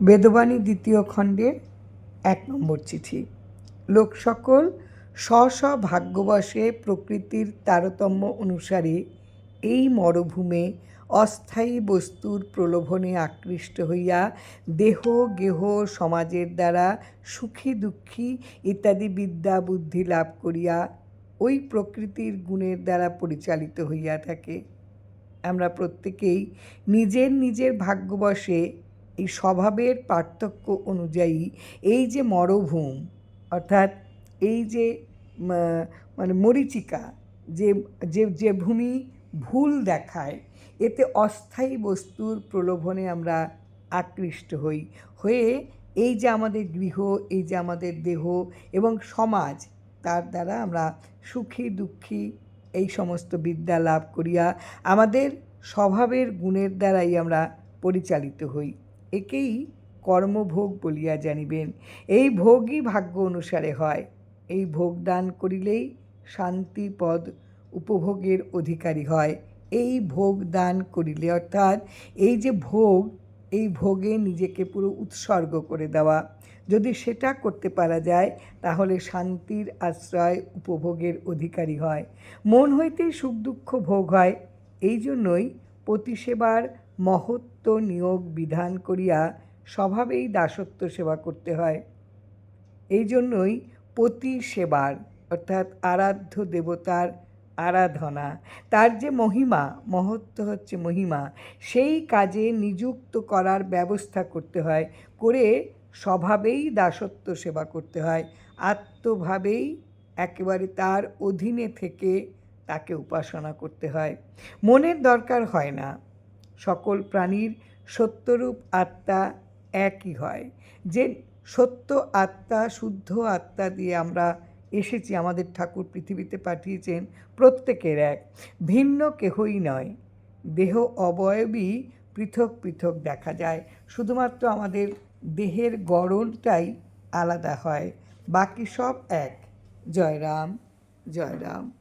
বেদবাণী দ্বিতীয় খণ্ডের এক নম্বর চিঠি। লোক সকল স্ব স্ব ভাগ্যবশে প্রকৃতির তারতম্য অনুসারে এই মরভূমে অস্থায়ী বস্তুর প্রলোভনে আকৃষ্ট হইয়া দেহ, গেহ, সমাজের দ্বারা সুখী, দুঃখী ইত্যাদি বিদ্যা, বুদ্ধি লাভ করিয়া ওই প্রকৃতির গুণের দ্বারা পরিচালিত হইয়া থাকে। আমরা প্রত্যেকেই নিজের নিজের ভাগ্যবশে এই স্বভাবের পার্থক্য অনুযায়ী এই যে মরভূম, অর্থাৎ এই যে মানে মরীচিকা, যে যে যে ভূমি ভুল দেখায়, এতে অস্থায়ী বস্তুর প্রলোভনে আমরা আকৃষ্ট হই, হয়ে এই যে আমাদের গৃহ, এই যে আমাদের দেহ এবং সমাজ, তার দ্বারা আমরা সুখী, দুঃখী এই সমস্ত বিদ্যা লাভ করিয়া আমাদের স্বভাবের গুণের দ্বারাই আমরা পরিচালিত হই। একেই কর্মভোগ বলিয়া জানিবেন। এই ভোগই ভাগ্য অনুসারে হয়। এই ভোগ দান করিলেই শান্তি পদ উপভোগের অধিকারী হয়। এই ভোগ দান করিলে অর্থাৎ এই যে ভোগ, এই ভোগে নিজেকে পুরো উৎসর্গ করে দেওয়া। যদি সেটা করতে পারা যায়, তাহলে শান্তির আশ্রয় উপভোগের অধিকারী হয়। মন হইতেই সুখ দুঃখ ভোগ হয়। এই জন্যই প্রতিসেবার পতিসেবার মহত্ব নিয়োগ বিধান করিয়া স্বভাবেই দাসত্ব সেবা করতে হয়। এই জন্যই পতি সেবার, অর্থাৎ আরাধ্য দেবতার আরাধনা, তার যে মহিমা, মহত্ব হচ্ছে মহিমা, সেই কাজে নিযুক্ত করার ব্যবস্থা করতে হয়, করে স্বভাবেই দাসত্ব সেবা করতে হয়, আত্মভাবেই একেবারে তার অধীনে থেকে তাকে উপাসনা করতে হয়। মনের দরকার হয় না। সকল প্রাণীর সত্যরূপ আত্মা একই হয়। যে সত্য আত্মা, শুদ্ধ আত্মা দিয়ে আমরা এসেছি, আমাদের ঠাকুর পৃথিবীতে পাঠিয়েছেন প্রত্যেকের এক। ভিন্ন কেহই নয়। দেহ অবয়বই পৃথক পৃথক দেখা যায়। শুধুমাত্র আমাদের দেহের গড়নটাই আলাদা হয়। বাকি সব এক। জয় রাম জয় রাম